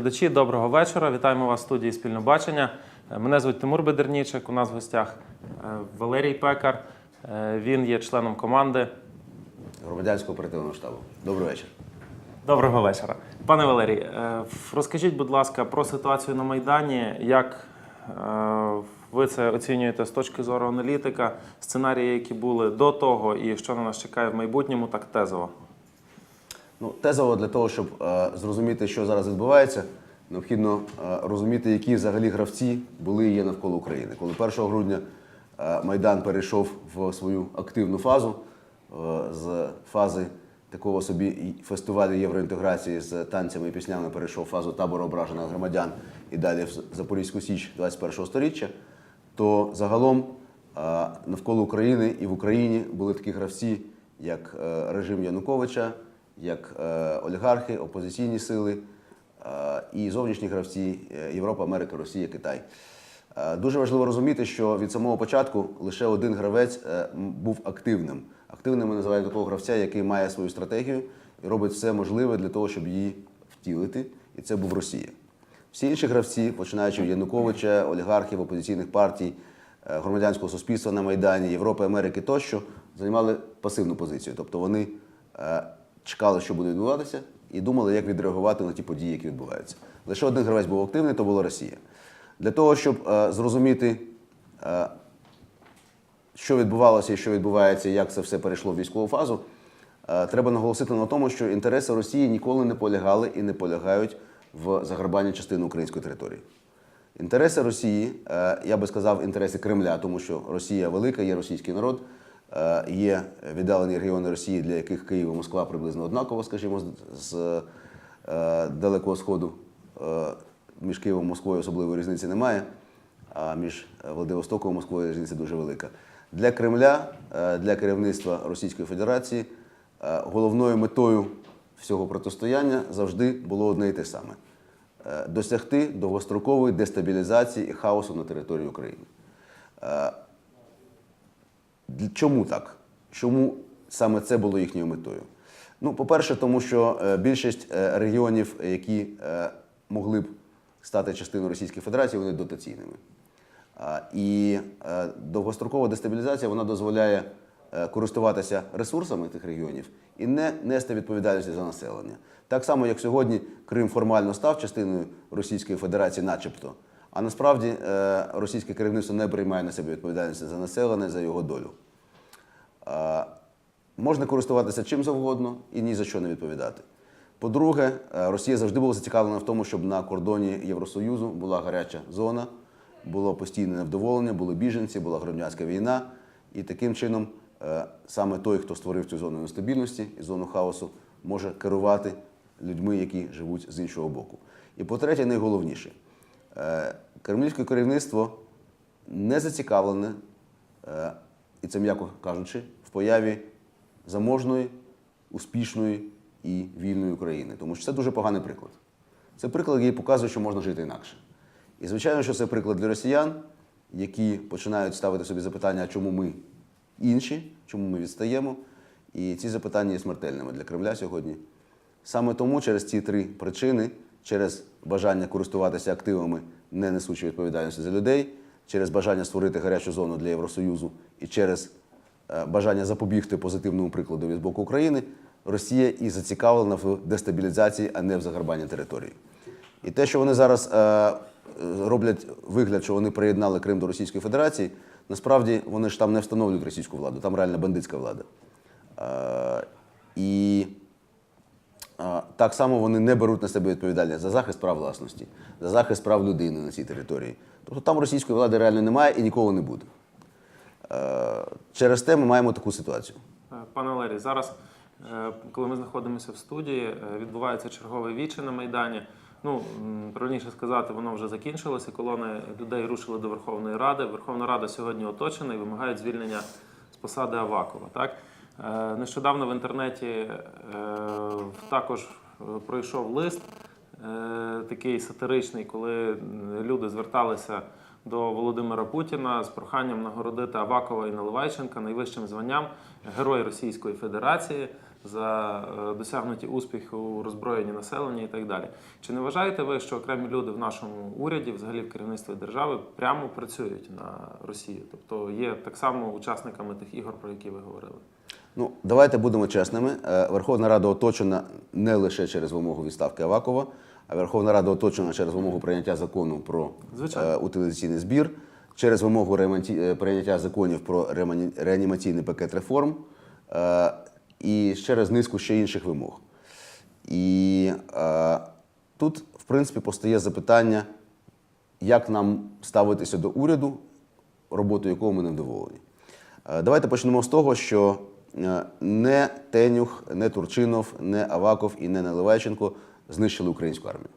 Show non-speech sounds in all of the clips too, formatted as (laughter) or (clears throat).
Глядачі, доброго вечора. Вітаємо вас в студії спільно бачення. Е, Мене звуть Тимур Бедернічик. У нас в гостях е, Валерій Пекар. Е, Він є членом команди. громадянського оперативного штабу. Добрий вечір. Доброго вечора. Пане Валерій, розкажіть, будь ласка, про ситуацію на Майдані. Як ви це оцінюєте з точки зору аналітика, сценарії, які були до того, і що на нас чекає в майбутньому, так тезово? Ну, тезово для того, щоб е, зрозуміти, що зараз відбувається, необхідно е, розуміти, які взагалі гравці були і є навколо України. Коли 1 грудня е, Майдан перейшов в свою активну фазу, е, з фази такого собі фестивалю євроінтеграції з танцями і піснями перейшов в фазу табору ображених громадян і далі в Запорізьку Січ 21 століття, то загалом е, навколо України і в Україні були такі гравці, як е, режим Януковича, як е, олігархи, опозиційні сили е, і зовнішні гравці е, Європа, Америка, Росія, Китай. Дуже важливо розуміти, що від самого початку лише один гравець був активним. Активним ми називаємо такого гравця, який має свою стратегію і робить все можливе для того, щоб її втілити. І це був Росія. Всі інші гравці, починаючи від Януковича, олігархів, опозиційних партій, громадянського суспільства на Майдані, Європи, Америки тощо, займали пасивну позицію. Тобто вони чекали, що буде відбуватися, і думали, як відреагувати на ті події, які відбуваються. Лише один гравець був активний, то була Росія. Для того, щоб е, зрозуміти, е, що відбувалося і що відбувається, і як це все перейшло в військову фазу, е, треба наголосити на тому, що інтереси Росії ніколи не полягали і не полягають в загарбанні частини української території. Інтереси Росії, е, я би сказав, інтереси Кремля, тому що Росія велика, є російський народ, є віддалені регіони Росії, для яких Київ і Москва приблизно однаково, скажімо, з- е, Далекого Сходу. Е, Між Києвом і Москвою особливої різниці немає, а між Владивостоком і Москвою різниця дуже велика. Для Кремля, е, для керівництва Російської Федерації е, головною метою всього протистояння завжди було одне і те саме е, досягти довгострокової дестабілізації і хаосу на території України. Чому так? Чому саме це було їхньою метою? Ну, по-перше, тому що е, більшість е, регіонів, які е, могли б стати частиною Російської Федерації, вони дотаційними. І довгострокова дестабілізація вона дозволяє користуватися ресурсами тих регіонів і не нести відповідальності за населення. Так само, як сьогодні Крим формально став частиною Російської Федерації, начебто, а насправді е, російське керівництво не приймає на себе відповідальності за населення, за його долю. Е, Можна користуватися чим завгодно і ні за що не відповідати. По-друге, е, Росія завжди була зацікавлена в тому, щоб на кордоні Євросоюзу була гаряча зона, було постійне невдоволення, були біженці, була громадянська війна. І таким чином саме той, хто створив цю зону нестабільності і зону хаосу, може керувати людьми, які живуть з іншого боку. І по-третє, найголовніше, кремлівське керівництво не зацікавлене, е, і це м'яко кажучи, в появі заможної, успішної і вільної України. Тому що це дуже поганий приклад. Це приклад, який показує, що можна жити інакше. І звичайно, що це приклад для росіян, які починають ставити собі запитання, чому ми інші, чому ми відстаємо. І ці запитання є смертельними для Кремля сьогодні. Саме тому через ці три причини, через бажання користуватися активами, не несучи відповідальності за людей, через бажання створити гарячу зону для Євросоюзу і через е, бажання запобігти позитивному прикладу від боку України, Росія і зацікавлена в дестабілізації, а не в загарбанні території. І те, що вони зараз е, роблять вигляд, що вони приєднали Крим до Російської Федерації, насправді вони ж там не встановлюють російську владу, там реально бандитська влада. Е, і Так само вони не беруть на себе відповідальність за захист прав власності, за захист прав людини на цій території. Тобто там російської влади реально немає і ніколи не буде. Е, Через те ми маємо таку ситуацію. Е, Пане Валерій, зараз, е, коли ми знаходимося в студії, відбувається чергове віче на Майдані. Ну, правильніше сказати, воно вже закінчилося. Колони людей рушили до Верховної Ради. Верховна Рада сьогодні оточена і вимагають звільнення з посади Авакова. Так? Е, Нещодавно в інтернеті е, також е, пройшов лист такий сатиричний, коли люди зверталися до Володимира Путіна з проханням нагородити Авакова і Наливайченка найвищим званням Герой Російської Федерації. за досягнуті успіхи у роззброєнні населення і так далі. Чи не вважаєте ви, що окремі люди в нашому уряді, взагалі в керівництві держави, прямо працюють на Росію? Тобто є так само учасниками тих ігор, про які ви говорили? Ну, давайте будемо чесними. Е, Верховна Рада оточена не лише через вимогу відставки Авакова, а Верховна Рада оточена через вимогу прийняття закону про Звичайно. е, утилізаційний збір, через вимогу е, прийняття законів про реанімаційний пакет реформ і через низку ще інших вимог. І тут, в принципі, постає запитання, як нам ставитися до уряду, роботою якого ми не вдоволені. Давайте почнемо з того, що не Тенюх, не Турчинов, не Аваков і не Наливайченко знищили українську армію.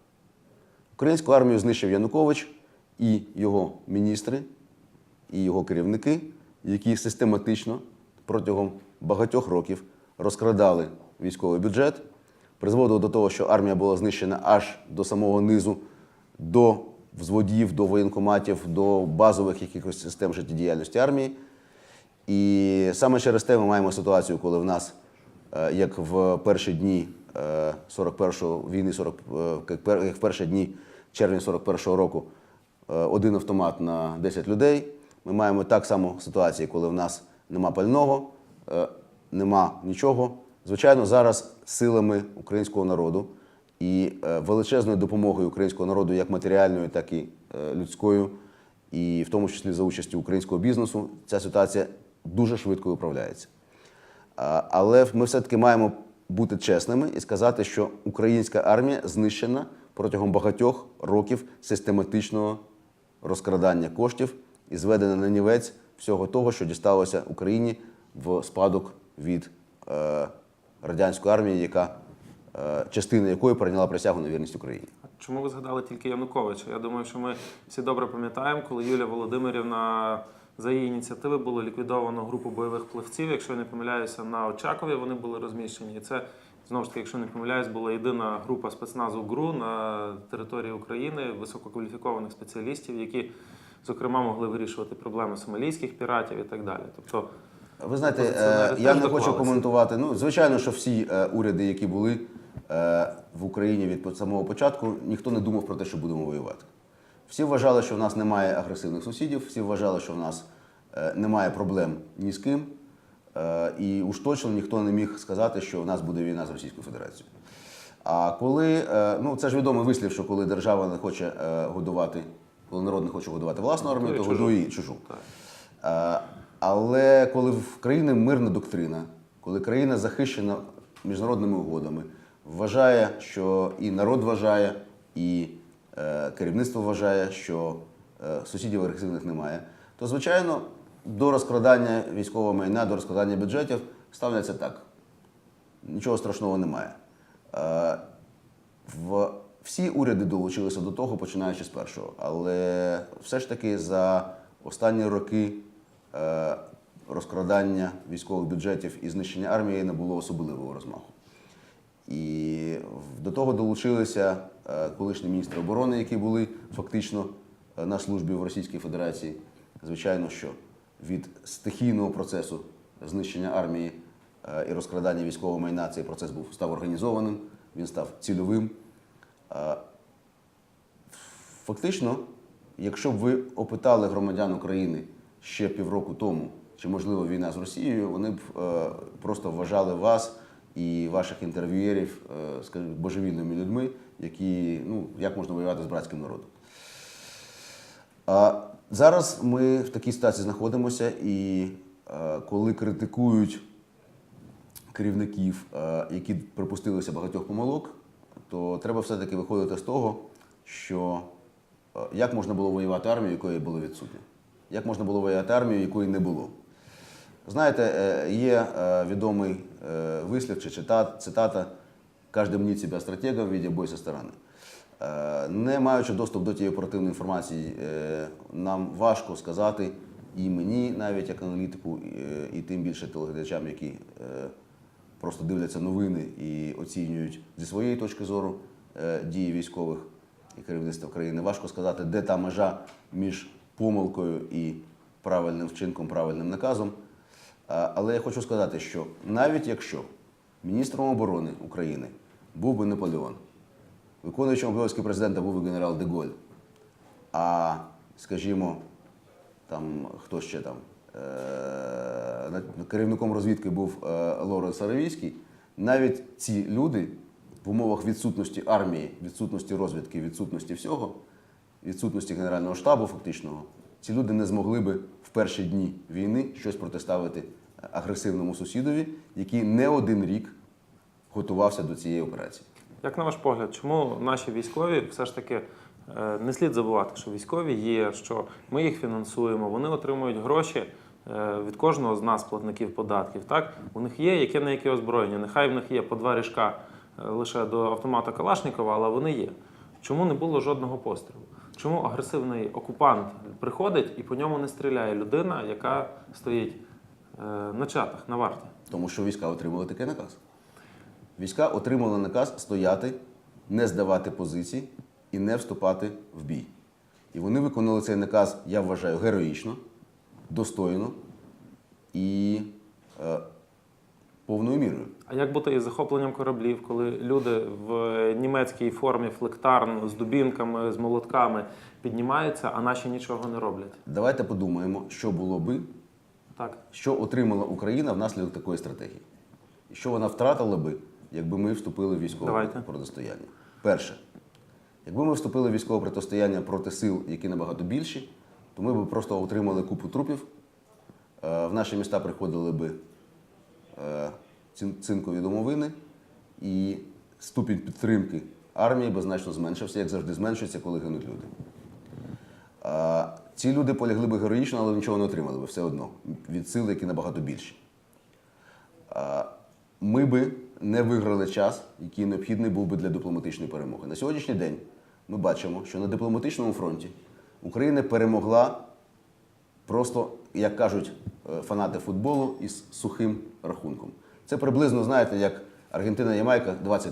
Українську армію знищив Янукович і його міністри, і його керівники, які систематично протягом багатьох років розкрадали військовий бюджет, призводило до того, що армія була знищена аж до самого низу, до взводів, до воєнкоматів, до базових якихось систем життєдіяльності армії. І саме через те ми маємо ситуацію, коли в нас, е, як в перші дні е, 41-го війни, 40, е, як в перші дні червня 41-го року, е, один автомат на 10 людей. Ми маємо так само ситуацію, коли в нас нема пального, е, нема нічого. Звичайно, зараз силами українського народу і е, величезною допомогою українського народу, як матеріальною, так і е, людською, і в тому числі за участю українського бізнесу, ця ситуація дуже швидко виправляється. Але ми все-таки маємо бути чесними і сказати, що українська армія знищена протягом багатьох років систематичного розкрадання коштів і зведена на нівець всього того, що дісталося Україні в спадок від е, радянської армії, яка е, частина якої прийняла присягу на вірність Україні. Чому ви згадали тільки Януковича? Я думаю, що ми всі добре пам'ятаємо, коли Юлія Володимирівна за її ініціативи було ліквідовано групу бойових плавців. Якщо я не помиляюся, на Очакові вони були розміщені. І це знову ж таки, якщо не помиляюсь, була єдина група спецназу ГРУ на території України висококваліфікованих спеціалістів, які зокрема могли вирішувати проблеми сомалійських піратів і так далі. Тобто Ви знаєте, е, я не хочу коментувати. Ну, звичайно, що всі е, уряди, які були е, в Україні від самого початку, ніхто не думав про те, що будемо воювати. Всі вважали, що в нас немає агресивних сусідів, всі вважали, що в нас е, немає проблем ні з ким. Е, І уж точно ніхто не міг сказати, що в нас буде війна з Російською Федерацією. А коли, е, ну це ж відомий вислів, що коли держава не хоче годувати, коли народ не хоче годувати власну армію, то Годує чужу. чужу. Але коли в країни мирна доктрина, коли країна захищена міжнародними угодами, вважає, що і народ вважає, і керівництво вважає, що е, сусідів агресивних немає, то звичайно до розкрадання військового майна, до розкрадання бюджетів ставляться так. Нічого страшного немає. Е, в, всі уряди долучилися до того, починаючи з першого. Але все ж таки за останні роки е, розкрадання військових бюджетів і знищення армії не було особливого розмаху. І до того долучилися е, колишні міністри оборони, які були фактично е, на службі в Російській Федерації. Звичайно, що від стихійного процесу знищення армії е, і розкрадання військового майна цей процес був став організованим, він став цільовим. Фактично, якщо б ви опитали громадян України ще півроку тому, чи можливо війна з Росією, вони б просто вважали вас і ваших інтерв'юєрів, е, скажімо, божевільними людьми, які ну як можна воювати з братським народом. А зараз ми в такій ситуації знаходимося, і е, коли критикують керівників, е, які припустилися багатьох помилок, то треба все-таки виходити з того, що як можна було воювати армію, якої було відсутня, як можна було воювати армію, якої не було. Знаєте, є відомий вислів чи цитата «Кожен мнить себе стратегом, видя бой со сторони». Е, Не маючи доступ до тієї оперативної інформації, е, нам важко сказати, і мені навіть як аналітику, і тим більше телеглядачам, які е, просто дивляться новини і оцінюють зі своєї точки зору е, дії військових і керівництва країни. Важко сказати, де та межа між помилкою і правильним вчинком, правильним наказом. Але я хочу сказати, що навіть якщо міністром оборони України був би Наполеон, виконуючим обов'язки президента був би генерал Деголь, а, скажімо, там хто ще там, е, керівником розвідки був е, Лоренс Аравійський, навіть ці люди в умовах відсутності армії, відсутності розвідки, відсутності всього, відсутності Генерального штабу фактичного, ці люди не змогли би в перші дні війни щось протиставити агресивному сусідові, який не один рік готувався до цієї операції. Як на ваш погляд, чому наші військові все ж таки е, не слід забувати, що військові є, що ми їх фінансуємо, вони отримують гроші е, від кожного з нас, платників податків. Так у них є яке на яке озброєння. Нехай в них є по два ріжка е, лише до автомата Калашникова, але вони є. Чому не було жодного пострілу? Чому агресивний окупант приходить і по ньому не стріляє людина, яка стоїть е, на чатах, на варті? Тому що війська отримали такий наказ. Війська отримали наказ стояти, не здавати позиції і не вступати в бій. І вони виконали цей наказ, я вважаю, героїчно, достойно і е, повною мірою. А як бути із захопленням кораблів, коли люди в німецькій формі флектарн з дубінками, з молотками піднімаються, а наші нічого не роблять? Давайте подумаємо, що було би, Так. що отримала Україна внаслідок такої стратегії. І що вона втратила би, якби ми вступили в військове Давайте. протистояння. Перше, якби ми вступили в військове протистояння проти сил, які набагато більші, то ми б просто отримали купу трупів. Е, В наші міста приходили би цинкові домовини, і ступінь підтримки армії би значно зменшився, як завжди зменшується, коли гинуть люди. Ці люди полягли би героїчно, але нічого не отримали би все одно від сил, які набагато більші. Ми би не виграли час, який необхідний був би для дипломатичної перемоги. На сьогоднішній день ми бачимо, що на дипломатичному фронті Україна перемогла просто, як кажуть е, фанати футболу, із сухим рахунком. Це приблизно, знаєте, як Аргентина-Ямайка 20-0.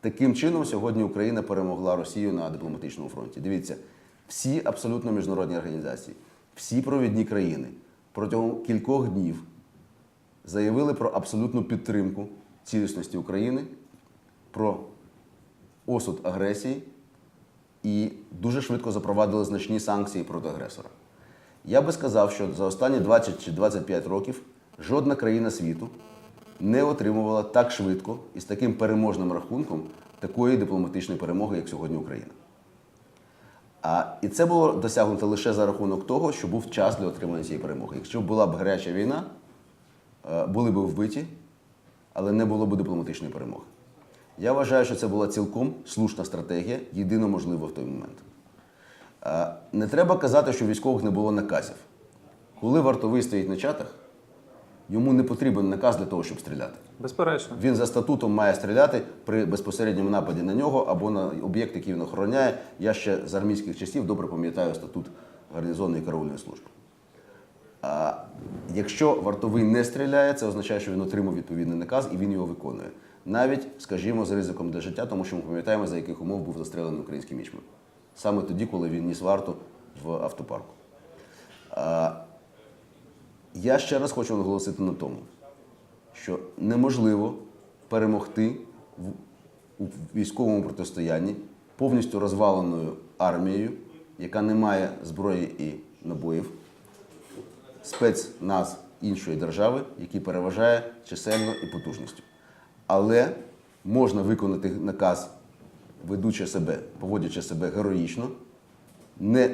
Таким чином, сьогодні Україна перемогла Росію на дипломатичному фронті. Дивіться, всі абсолютно міжнародні організації, всі провідні країни протягом кількох днів заявили про абсолютну підтримку цілісності України, про осуд агресії і дуже швидко запровадили значні санкції проти агресора. Я би сказав, що за останні 20 чи 25 років жодна країна світу не отримувала так швидко і з таким переможним рахунком такої дипломатичної перемоги, як сьогодні Україна. А, і це було досягнуто лише за рахунок того, що був час для отримання цієї перемоги. Якщо була б гаряча війна, е, були б вбиті, але не було б дипломатичної перемоги. Я вважаю, що це була цілком слушна стратегія, єдино можлива в той момент. Е, Не треба казати, що військових не було наказів. Коли вартовий стоїть на чатах, йому не потрібен наказ для того, щоб стріляти. Безперечно. Він за статутом має стріляти при безпосередньому нападі на нього або на об'єкт, який він охороняє. Я ще з армійських часів добре пам'ятаю статут гарнізонної караульної служби. А якщо вартовий не стріляє, це означає, що він отримав відповідний наказ і він його виконує. Навіть, скажімо, з ризиком для життя, тому що ми пам'ятаємо, за яких умов був застрелений український мічман. Саме тоді, коли він ніс варту в автопарку. Я ще раз хочу наголосити на тому, що неможливо перемогти у військовому протистоянні повністю розваленою армією, яка не має зброї і набоїв, спецназ іншої держави, який переважає чисельно і потужністю. Але можна виконати наказ, ведучи себе, поводячи себе героїчно, не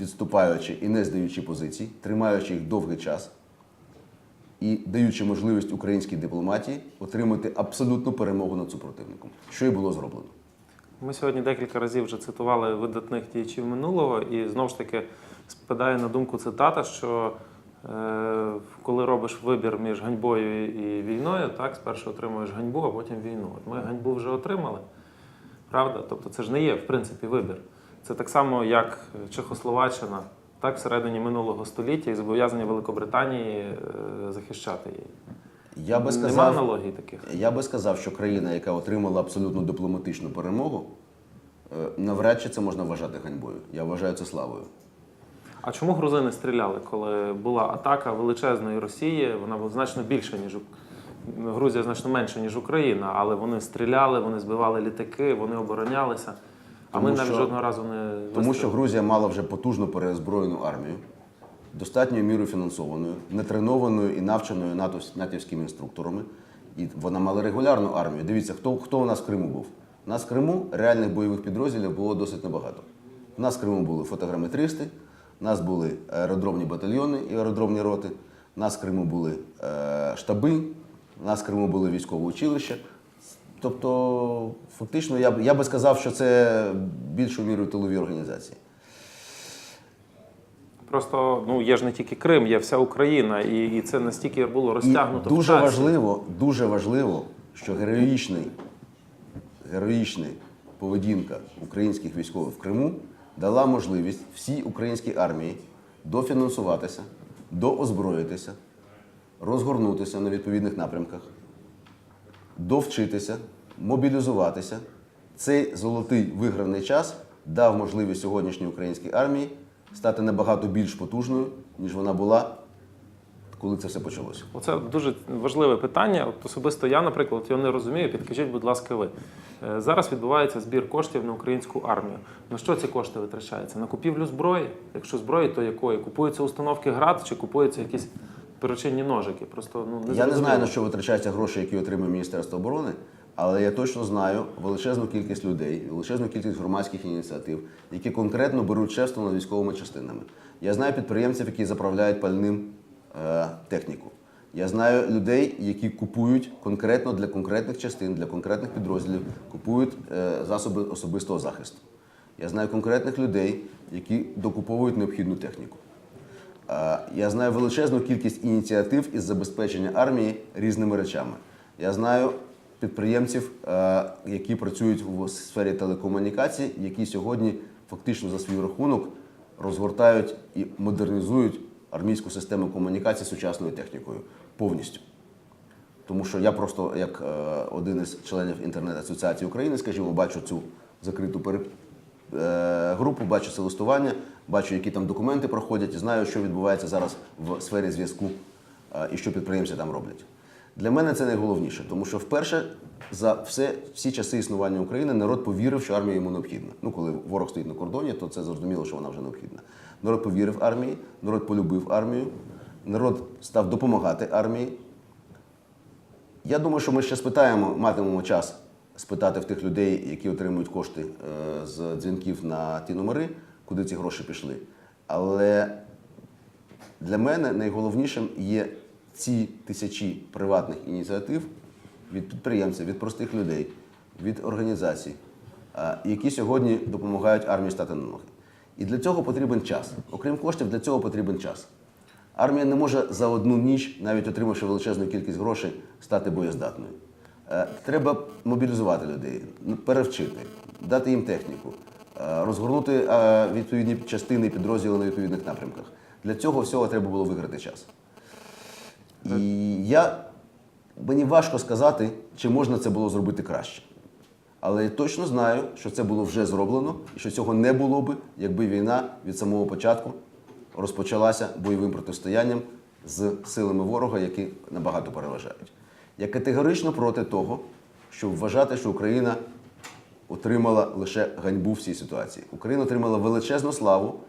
відступаючи і не здаючи позицій, тримаючи їх довгий час і даючи можливість українській дипломатії отримати абсолютну перемогу над супротивником, що і було зроблено. Ми сьогодні декілька разів вже цитували видатних діячів минулого, і знову ж таки спадає на думку цитата, що е, коли робиш вибір між ганьбою і війною, так спершу отримуєш ганьбу, а потім війну. От ми ганьбу вже отримали, правда? Тобто це ж не є в принципі вибір. Це так само, як Чехословаччина, так всередині минулого століття і зобов'язання Великобританії е, захищати її. Я би Нема аналогій таких. я би сказав, що країна, яка отримала абсолютну дипломатичну перемогу, е, навряд чи це можна вважати ганьбою. Я вважаю це славою. А чому грузини стріляли, коли була атака величезної Росії? Вона була значно більша, ніж, Грузія значно менше, ніж Україна, але вони стріляли, вони збивали літаки, вони оборонялися. А Тому ми навіть що- жодного разу не Тому що Грузія мала вже потужно переозброєну армію, достатньою мірою фінансованою, нетренованою і навченою НАТО натівськими інструкторами. І вона мала регулярну армію. Дивіться, хто, хто у нас в Криму був. У нас в Криму реальних бойових підрозділів було досить небагато. У нас в Криму були фотограметристи, у нас були аеродромні батальйони і аеродромні роти, у нас в Криму були е, штаби, у нас в Криму були військові училища. Тобто, фактично, я б я би сказав, що це більшою мірою тилові організації. Просто ну є ж не тільки Крим, є вся Україна, і, і це настільки було І розтягнуто. в дуже часі. важливо, дуже важливо, що героїчний, героїчна поведінка українських військових в Криму дала можливість всій українській армії дофінансуватися, доозброїтися, розгорнутися на відповідних напрямках, довчитися, мобілізуватися. Цей золотий виграний час дав можливість сьогоднішній українській армії стати набагато більш потужною, ніж вона була, коли це все почалося. Оце дуже важливе питання. От особисто я, наприклад, його не розумію. Підкажіть, будь ласка, ви. Е, Зараз відбувається збір коштів на українську армію. На що ці кошти витрачаються? На купівлю зброї? Якщо зброї, то якої? Купуються установки град чи купуються якісь перочинні ножики? Просто ну не Я не знаю, на що витрачаються гроші, які отримує Міністерство оборони, але я точно знаю величезну кількість людей, величезну кількість громадських ініціатив, які конкретно беруть чесно над військовими частинами. Я знаю підприємців, які заправляють пальним е, техніку. Я знаю людей, які купують конкретно для конкретних частин, для конкретних підрозділів, купують е, засоби особистого захисту. Я знаю конкретних людей, які докуповують необхідну техніку. Е, Я знаю величезну кількість ініціатив із забезпечення армії різними речами. Я знаю підприємців, е, які працюють в сфері телекомунікацій, які сьогодні фактично за свій рахунок розгортають і модернізують армійську систему комунікацій сучасною технікою повністю. Тому що я просто, як е, один із членів інтернет-асоціації України, скажімо, бачу цю закриту групу, бачу це листування, бачу, які там документи проходять, і знаю, що відбувається зараз в сфері зв'язку е, і що підприємці там роблять. Для мене це найголовніше, тому що вперше за все, всі часи існування України народ повірив, що армія йому необхідна. Ну, коли ворог стоїть на кордоні, то це зрозуміло, що вона вже необхідна. Народ повірив армії, народ полюбив армію, народ став допомагати армії. Я думаю, що ми ще спитаємо, матимемо час спитати в тих людей, які отримують кошти е, з дзвінків на ті номери, куди ці гроші пішли. Але для мене найголовнішим є ці тисячі приватних ініціатив від підприємців, від простих людей, від організацій, які сьогодні допомагають армії стати на ноги. І для цього потрібен час. Окрім коштів, для цього потрібен час. Армія не може за одну ніч, навіть отримавши величезну кількість грошей, стати боєздатною. Е, Треба мобілізувати людей, перевчити, дати їм техніку, розгорнути е, відповідні частини і підрозділи на відповідних напрямках. Для цього всього треба було виграти час. І я мені важко сказати, чи можна це було зробити краще. Але я точно знаю, що це було вже зроблено, і що цього не було би, якби війна від самого початку розпочалася бойовим протистоянням з силами ворога, які набагато переважають. Я категорично проти того, щоб вважати, що Україна отримала лише ганьбу в цій ситуації. Україна отримала величезну славу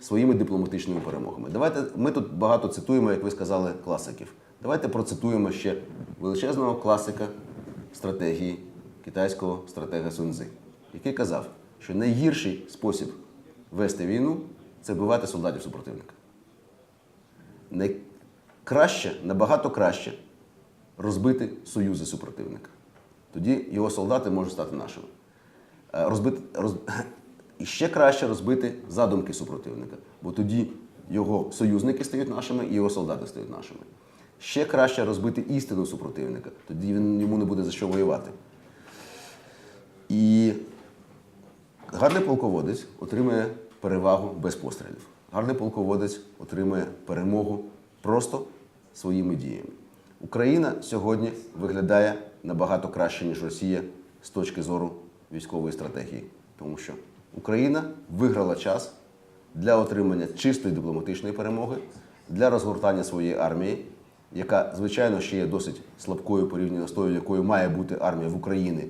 своїми дипломатичними перемогами. Давайте ми тут багато цитуємо, як ви сказали, класиків. Давайте процитуємо ще величезного класика стратегії китайського стратега Сунзи, який казав, що найгірший спосіб вести війну це вбивати солдатів супротивника. Найкраще, набагато краще розбити союзи супротивника. Тоді його солдати можуть стати нашими. Е, Розбити, роз... (clears throat) І ще краще розбити задумки супротивника, бо тоді його союзники стають нашими і його солдати стають нашими. Ще краще розбити істину супротивника, тоді він, йому не буде за що воювати. І гарний полководець отримує перевагу без пострілів. Гарний полководець отримує перемогу просто своїми діями. Україна сьогодні виглядає набагато краще, ніж Росія з точки зору військової стратегії, тому що Україна виграла час для отримання чистої дипломатичної перемоги, для розгортання своєї армії яка, звичайно, ще є досить слабкою порівняно з тою, якою має бути армія в Україні,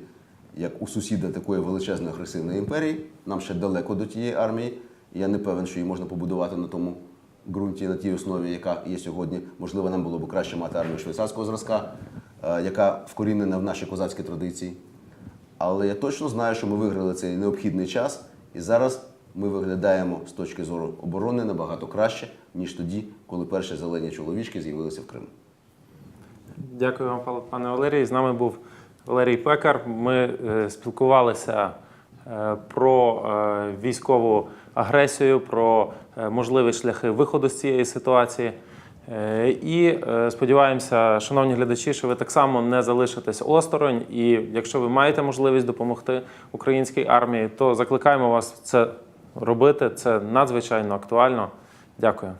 як у сусіда такої величезної агресивної імперії. Нам ще далеко до тієї армії. І Я не певен, що її можна побудувати на тому ґрунті, на тій основі, яка є сьогодні. Можливо, нам було б краще мати армію швейцарського зразка, е, яка вкорінена в наші козацькі традиції. Але я точно знаю, що ми виграли цей необхідний час, і зараз ми виглядаємо з точки зору оборони набагато краще, ніж тоді, коли перші зелені чоловічки з'явилися в Криму. Дякую вам, пане- Валерій. З нами був Валерій Пекар. Ми е, спілкувалися е, про е, військову агресію, про можливі шляхи виходу з цієї ситуації. Е, І е, сподіваємося, шановні глядачі, що ви так само не залишитесь осторонь. І якщо ви маєте можливість допомогти українській армії, то закликаємо вас це робити. Це надзвичайно актуально. Дякую.